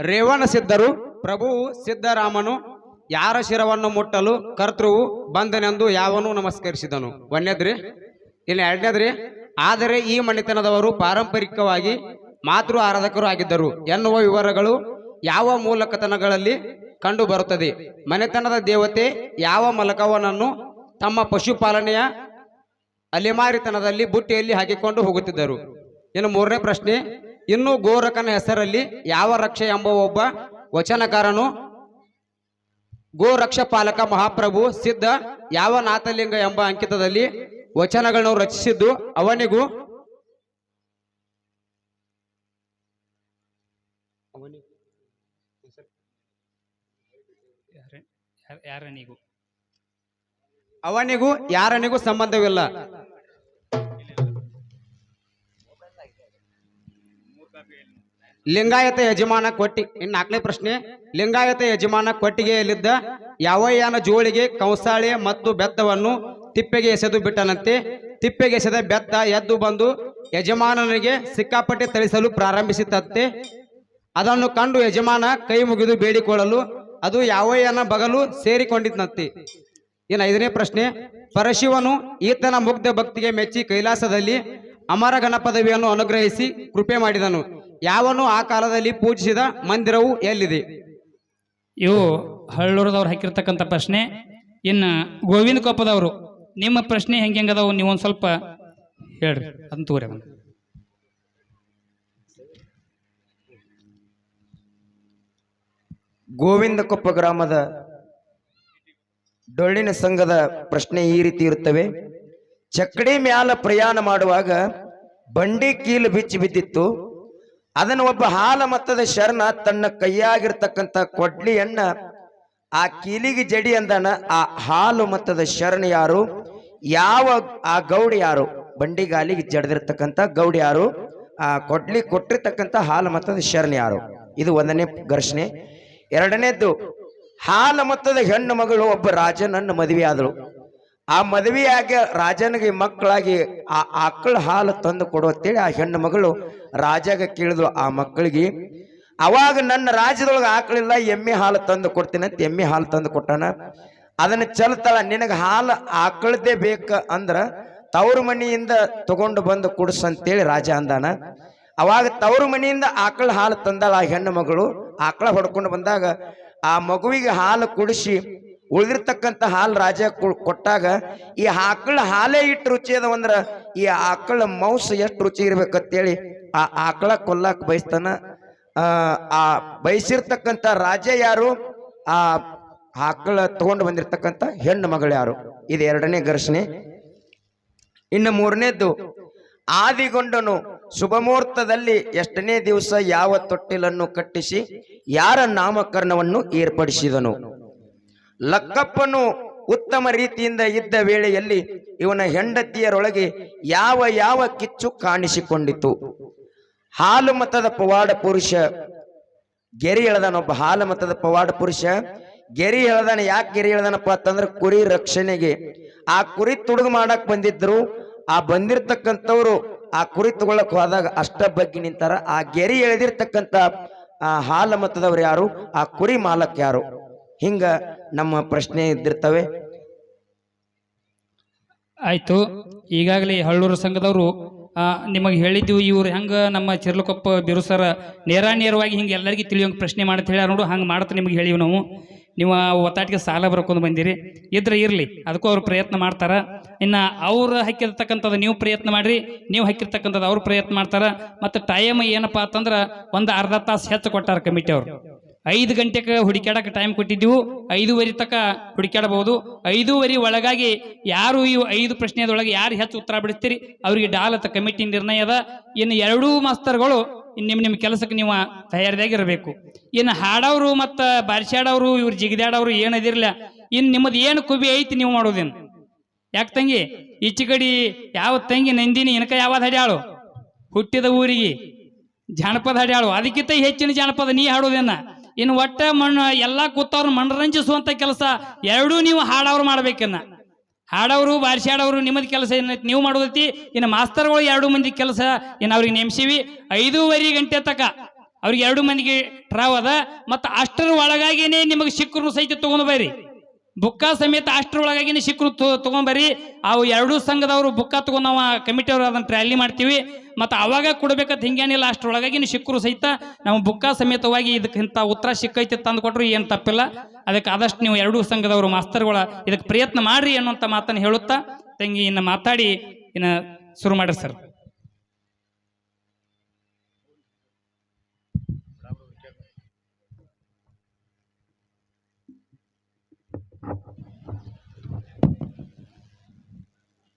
ರೇವಣ ಸಿದ್ಧರು, ಪ್ರಭು ಸಿದ್ಧರಾಮನು ಯಾರ ಶಿರವನ್ನು ಮುಟ್ಟಲು ಕರ್ತೃವು ಬಂದನೆಂದು ಯಾವನು ನಮಸ್ಕರಿಸಿದನು. ಒಂದನೇದ್ರಿ? ಇಲ್ಲಿ, ಎರಡನೇದ್ರಿ? ಆದರೆ ಈ ಮಣಿತನದವರು ಪಾರಂಪರಿಕವಾಗಿ ಮಾತೃ ಆರಾಧಕರು ಆಗಿದ್ದರು. ಎನ್ನುವ ವಿವರಗಳು ಯಾವ ಮೂಲಕತನಗಳಲ್ಲಿ ಕಂಡು ಬರುತ್ತದೆ ಮನೆತನದ ದೇವತೆ ಯಾವ ಮಲಕವನನ್ನು ತಮ್ಮ ಪಶುಪಾಲನೆಯ ಅಲೆಮಾರಿತನದಲ್ಲಿ ಬುಟ್ಟಿಯಲ್ಲಿ ಹಾಕಿಕೊಂಡು ಹೋಗುತ್ತಿದ್ದರು. ಇನ್ನು ಮೂರನೇ ಪ್ರಶ್ನೆ ಇನ್ನು ಗೋರಕನ ಹೆಸರಲ್ಲಿ ಯಾವ ರಕ್ಷೆ ಎಂಬ ಒಬ್ಬ ವಚನಕಾರನು ಗೋರಕ್ಷ ಪಾಲಕ ಮಹಾಪ್ರಭು ಸಿದ್ಧ ಯಾವ ನಾಥಲಿಂಗ ಎಂಬ ಅಂಕಿತದಲ್ಲಿ ವಚನಗಳನ್ನು ರಚಿಸಿದ್ದು ಅವನಿಗೂ ಯಾರನಿಗೂ? ಅವನಿಗೂ ಯಾರನಿಗೂ ಸಂಬಂಧವಿಲ್ಲ. ಲಿಂಗಾಯತ ಯಜಮಾನ ಕೊಟ್ಟಿ. ಇನ್ನು ನಾಲ್ಕನೇ ಪ್ರಶ್ನೆ, ಲಿಂಗಾಯತ ಯಜಮಾನ ಕೊಟ್ಟಿಗೆಯಲ್ಲಿದ್ದ ಯಾವಯ್ಯನ ಜೋಳಿಗೆ ಕಂಸಾಳೆ ಮತ್ತು ಬೆತ್ತವನ್ನು ತಿಪ್ಪೆಗೆ ಎಸೆದು ಬಿಟ್ಟನಂತೆ. ತಿಪ್ಪೆಗೆ ಎಸೆದ ಬೆತ್ತ ಎದ್ದು ಬಂದು ಯಜಮಾನನಿಗೆ ಸಿಕ್ಕಾಪಟ್ಟೆ ತಳಿಸಲು ಪ್ರಾರಂಭಿಸಿತಂತೆ. ಅದನ್ನು ಕಂಡು ಯಜಮಾನ ಕೈ ಮುಗಿದು ಬೇಡಿಕೊಳ್ಳಲು ಅದು ಯಾವಯ್ಯನ ಬಗಲು ಸೇರಿಕೊಂಡಿದ್ದಂತೆ ಇನ್ನು ಐದನೇ ಪ್ರಶ್ನೆ, ಪರಶಿವನು ಈತನ ಮುಗ್ಧ ಭಕ್ತಿಗೆ ಮೆಚ್ಚಿ ಕೈಲಾಸದಲ್ಲಿ ಅಮರ ಪದವಿಯನ್ನು ಅನುಗ್ರಹಿಸಿ ಕೃಪೆ ಮಾಡಿದನು. ಯಾವನು ಆ ಕಾಲದಲ್ಲಿ ಪೂಜಿಸಿದ ಮಂದಿರವು ಎಲ್ಲಿದೆ? ಇವು ಹಳ್ಳೂರದವ್ರು ಹಾಕಿರ್ತಕ್ಕಂಥ ಪ್ರಶ್ನೆ. ಇನ್ನು ಗೋವಿಂದ ಕೊಪ್ಪದವರು ನಿಮ್ಮ ಪ್ರಶ್ನೆ ಹೆಂಗೆ ಹೆಂಗದವು ನೀವು ಒಂದು ಸ್ವಲ್ಪ ಹೇಳ್ರಿ ಅದನ್ನ ತೋರಿ ಗೋವಿಂದ ಗೋವಿಂದಕೊಪ್ಪ ಗ್ರಾಮದ ಡೊಳ್ಳಿನ ಸಂಘದ ಪ್ರಶ್ನೆ ಈ ರೀತಿ ಇರುತ್ತವೆ. ಚಕ್ಕಡಿ ಮ್ಯಾಲ ಪ್ರಯಾಣ ಮಾಡುವಾಗ ಬಂಡಿ ಕೀಲು ಬಿಚ್ಚಿ ಬಿದ್ದಿತ್ತು. ಅದನ್ನು ಒಬ್ಬ ಹಾಲ ಮತ್ತದ ಶರಣ ತನ್ನ ಕೈಯಾಗಿರ್ತಕ್ಕಂಥ ಕೊಡ್ಲಿಯನ್ನ ಆ ಕೀಲಿಗೆ ಜಡಿ ಅಂದಾನ. ಆ ಹಾಲು ಮತ್ತದ ಶರಣ ಯಾರು? ಯಾವ ಆ ಗೌಡ ಯಾರು? ಬಂಡಿಗಾಲಿಗೆ ಜಡದಿರ್ತಕ್ಕಂಥ ಗೌಡ ಯಾರು? ಆ ಕೊಡ್ಲಿ ಕೊಟ್ಟಿರ್ತಕ್ಕಂಥ ಹಾಲು ಮತ್ತದ ಶರಣ ಯಾರು? ಇದು ಒಂದನೇ ಘರ್ಷಣೆ. ಎರಡನೇದ್ದು, ಹಾಲು ಮತ್ತದ ಹೆಣ್ಣು ಮಗಳು ಒಬ್ಬ ರಾಜನನ್ನು ಮದುವೆ ಆದಳು ಆ ಮದುವೆಯಾಗಿ ರಾಜನಿಗೆ ಮಕ್ಕಳಾಗಿ ಆ ಆಕಳ ಹಾಲು ತಂದು ಕೊಡುವತ್ತೇಳಿ ಆ ಹೆಣ್ಣು ಮಗಳು ರಾಜಾಗ ಕೇಳಿದ್ಳು ಆ ಮಕ್ಕಳಿಗೆ, ಅವಾಗ ನನ್ನ ರಾಜ್ಯದೊಳಗೆ ಆಕಳಿಲ್ಲ, ಎಮ್ಮೆ ಹಾಲು ತಂದು ಕೊಡ್ತೀನಿ ಅಂತ ಎಮ್ಮೆ ಹಾಲು ತಂದು ಕೊಟ್ಟಾನ. ಅದನ್ನ ಚಲ್ತಾಳ, ನಿನಗೆ ಹಾಲು ಆಕಳದೇ ಬೇಕ ಅಂದ್ರ ತವರು ಮನೆಯಿಂದ ತಗೊಂಡು ಬಂದು ಕುಡಿಸಂತೇಳಿ ರಾಜ ಅಂದಾನ. ಅವಾಗ ತವರು ಮನೆಯಿಂದ ಆಕಳ ಹಾಲು ತಂದಾಳ ಆ ಹೆಣ್ಣು ಮಗಳು. ಆಕಳ ಹೊಡ್ಕೊಂಡು ಬಂದಾಗ ಆ ಮಗುವಿಗೆ ಹಾಲು ಕುಡಿಸಿ ಉಳಿದಿರ್ತಕ್ಕಂಥ ಹಾಲು ರಾಜ ಕೊಟ್ಟಾಗ ಈ ಆಕಳ ಹಾಲೇ ಇಟ್ಟು ರುಚಿ ಅದಾವಂದ್ರ ಈ ಆಕಳ ಮೌಸ್ ಎಷ್ಟು ರುಚಿ ಇರ್ಬೇಕಂತೇಳಿ ಆ ಆಕಳ ಕೊಲ್ಲಾಕ್ ಬಯಸ್ತಾನ. ಆ, ಬಯಸಿರ್ತಕ್ಕಂಥ ರಾಜ ಯಾರು? ಆ ಆಕಳ ತಗೊಂಡು ಬಂದಿರ್ತಕ್ಕಂಥ ಹೆಣ್ಣು ಮಗಳು ಯಾರು? ಇದು ಎರಡನೇ ಘರ್ಷಣೆ. ಇನ್ನು ಮೂರನೇದ್ದು ಆದಿಗೊಂಡನು ಶುಭಮುಹೂರ್ತದಲ್ಲಿ ಎಷ್ಟನೇ ದಿವಸ ಯಾವ ತೊಟ್ಟಿಲನ್ನು ಕಟ್ಟಿಸಿ ಯಾರ ನಾಮಕರಣವನ್ನು ಏರ್ಪಡಿಸಿದನು? ಲಕ್ಕಪ್ಪನು ಉತ್ತಮ ರೀತಿಯಿಂದ ಇದ್ದ ವೇಳೆಯಲ್ಲಿ ಇವನ ಹೆಂಡತಿಯರೊಳಗೆ ಯಾವ ಯಾವ ಕಿಚ್ಚು ಕಾಣಿಸಿಕೊಂಡಿತು. ಹಾಲು ಮತದ ಪವಾಡ ಪುರುಷ, ಗೆರಿ ಎಳೆದಾನೊಬ್ಬ ಹಾಲು ಮತದ ಪವಾಡ ಪುರುಷ, ಗೆರಿ ಎಳೆದನ ಯಾಕೆ ಗೆರಿ ಎಳದನಪ್ಪ ಅಂತಂದ್ರೆ ಕುರಿ ರಕ್ಷಣೆಗೆ. ಆ ಕುರಿ ತುಡುಗು ಮಾಡಕ್ ಬಂದಿದ್ರು, ಆ ಬಂದಿರ್ತಕ್ಕಂಥವ್ರು ಆ ಕುರಿ ತಗೊಳಕ್ ಹೋದಾಗ ಅಷ್ಟ ಬಗ್ಗೆ ನಿಂತಾರ. ಆ ಗೆರಿ ಎಳೆದಿರ್ತಕ್ಕಂಥ, ಆ ಹಾಲು ಮತದವ್ರು ಯಾರು? ಆ ಕುರಿ ಮಾಲಕ್ ಯಾರು? ಹಿಂಗ ನಮ್ಮ ಪ್ರಶ್ನೆ ಇದ್ದಿರ್ತವೆ. ಆಯ್ತು. ಈಗಾಗಲೇ ಹಳ್ಳೂರು ಸಂಘದವರು ನಿಮಗೆ ಹೇಳಿದ್ದು ಇವ್ರು ಹೆಂಗೆ ನಮ್ಮ ಚಿರ್ಲಕೊಪ್ಪ ಬಿರುಸರ ನೇರ ನೇರವಾಗಿ ಹಿಂಗೆ ಎಲ್ಲರಿಗೂ ತಿಳಿಯೋಂಗೆ ಪ್ರಶ್ನೆ ಮಾಡತ್ ಹೇಳ್ಯಾರ ನೋಡು, ಹಂಗೆ ಮಾಡ್ತ ನಿಮಗೆ ಹೇಳಿವಿ ನಾವು. ನೀವು ಒತ್ತಾಟಿಗೆ ಸಾಲ ಬರ್ಕೊಂಡು ಬಂದಿರಿ. ಇದ್ರೆ ಇರಲಿ, ಅದಕ್ಕೂ ಅವ್ರು ಪ್ರಯತ್ನ ಮಾಡ್ತಾರೆ. ಇನ್ನು ಅವ್ರು ಹಾಕಿರ್ತಕ್ಕಂಥದ್ದು ನೀವು ಪ್ರಯತ್ನ ಮಾಡಿರಿ, ನೀವು ಹಾಕಿರ್ತಕ್ಕಂಥದ್ದು ಅವ್ರು ಪ್ರಯತ್ನ ಮಾಡ್ತಾರೆ. ಮತ್ತು ಟೈಮ್ ಏನಪ್ಪ ಅಂತಂದ್ರೆ ಒಂದು ಅರ್ಧ ತಾಸು ಹೆಚ್ಚು ಕೊಟ್ಟಾರ ಕಮಿಟಿ ಅವರು. ಐದು ಗಂಟೆಗೆ ಹುಡುಕ್ಯಾಡಕ್ಕೆ ಟೈಮ್ ಕೊಟ್ಟಿದ್ದೆವು. ಐದೂವರೆ ತಕ್ಕ ಹುಡುಕ್ಯಾಡಬಹುದು. ಐದೂವರೆ ಒಳಗಾಗಿ ಯಾರು ಈ ಐದು ಪ್ರಶ್ನೆದೊಳಗೆ ಯಾರು ಹೆಚ್ಚು ಉತ್ತರ ಬಿಡಿಸ್ತೀರಿ? ಅವರಿಗೆ ಡಾಲತ್ ಕಮಿಟಿ ನಿರ್ಣಯ ಅದ. ಇನ್ನು ಎರಡೂ ಮಾಸ್ತರ್ಗಳು ನಿಮ್ಮ ನಿಮ್ಮ ಕೆಲಸಕ್ಕೆ ನೀವು ತಯಾರಿಯಾಗಿರಬೇಕು. ಇನ್ನು ಹಾಡೋರು ಮತ್ತು ಬಾರಿಸ್ಯಾಡೋರು ಇವ್ರು ಜಿಗಿದಾಡೋರು ಏನದಿರಲ್ಲ ಇನ್ನು ನಿಮ್ಮದು ಏನು ಕುಬಿ ಐತಿ ನೀವು ಮಾಡೋದೇನು? ಯಾಕೆ ತಂಗಿ? ಈಚೆ ಯಾವ ತಂಗಿ ನಂದಿನಿ, ಇನಕ ಯಾವ್ದು ಹಾಡ್ಯಾಳು? ಹುಟ್ಟಿದ ಊರಿಗೆ ಜಾನಪದ ಹಾಡ್ಯಾಳು. ಅದಕ್ಕಿಂತ ಹೆಚ್ಚಿನ ಜಾನಪದ ನೀ ಹಾಡೋದೇನ? ಇನ್ನು ಒಟ್ಟ ಮಣ್ಣು ಎಲ್ಲ ಕೂತವ್ರು ಮನರಂಜಿಸುವಂತ ಕೆಲಸ ಎರಡೂ ನೀವು ಹಾಡವ್ರು ಮಾಡ್ಬೇಕನ್ನ. ಹಾಡವರು, ಬಾರಿಸಿ ಹಾಡೋರು ನಿಮ್ಮದು ಕೆಲಸ ಏನೈತಿ ನೀವು ಮಾಡೋದೈತಿ. ಇನ್ನು ಮಾಸ್ತರ್ಗಳು ಎರಡು ಮಂದಿ ಕೆಲಸ ಇನ್ನು ಅವ್ರಿಗೆ ನೇಮಿಸಿವಿ. ಐದೂವರೆ ಗಂಟೆ ತಕ ಅವ್ರಿಗೆ ಎರಡು ಮಂದಿಗೆ ಟ್ರಾವ್ ಅದ. ಮತ್ತು ಅಷ್ಟರ ಒಳಗಾಗಿನೇ ನಿಮಗೆ ಸಿಕ್ಕರು ಸಹಿತ ತೊಗೊಂಡು ಬರ್ರಿ ಬುಕ್ಕ ಸಮೇತ ಅಷ್ಟರೊಳಗಾಗಿನ ಸಿಕ್ಕರು ತಗೊಂಡ್ ಬರ್ರಿ ಅವು ಎರಡೂ ಸಂಘದವರು ಬುಕ್ಕ ತಗೊಂಡ್ ನಾವು ಕಮಿಟಿಯವರು ಅದನ್ನು ಟ್ರ್ಯಾಲಿ ಮಾಡ್ತೀವಿ. ಮತ್ತು ಅವಾಗ ಕೊಡ್ಬೇಕಂತ ಹಿಂಗೇನಿಲ್ಲ ಅಷ್ಟರೊಳಗಾಗಿನ ಸಿಕ್ಕರು ಸಹಿತ ನಾವು ಬುಕ್ಕ ಸಮೇತವಾಗಿ ಇದಕ್ಕಿಂತ ಉತ್ತರ ಸಿಕ್ಕೈತಿ ತಂದು ಕೊಟ್ಟರು ಏನು ತಪ್ಪಿಲ್ಲ. ಅದಕ್ಕೆ ಆದಷ್ಟು ನೀವು ಎರಡೂ ಸಂಘದವರು ಮಾಸ್ತರ್ಗಳ ಇದಕ್ಕೆ ಪ್ರಯತ್ನ ಮಾಡ್ರಿ ಅನ್ನುವಂಥ ಮಾತನ್ನು ಹೇಳುತ್ತಾ ತಂಗಿ ಇನ್ನು ಮಾತಾಡಿ ಇನ್ನು ಶುರು ಮಾಡ್ರಿ ಸರ್.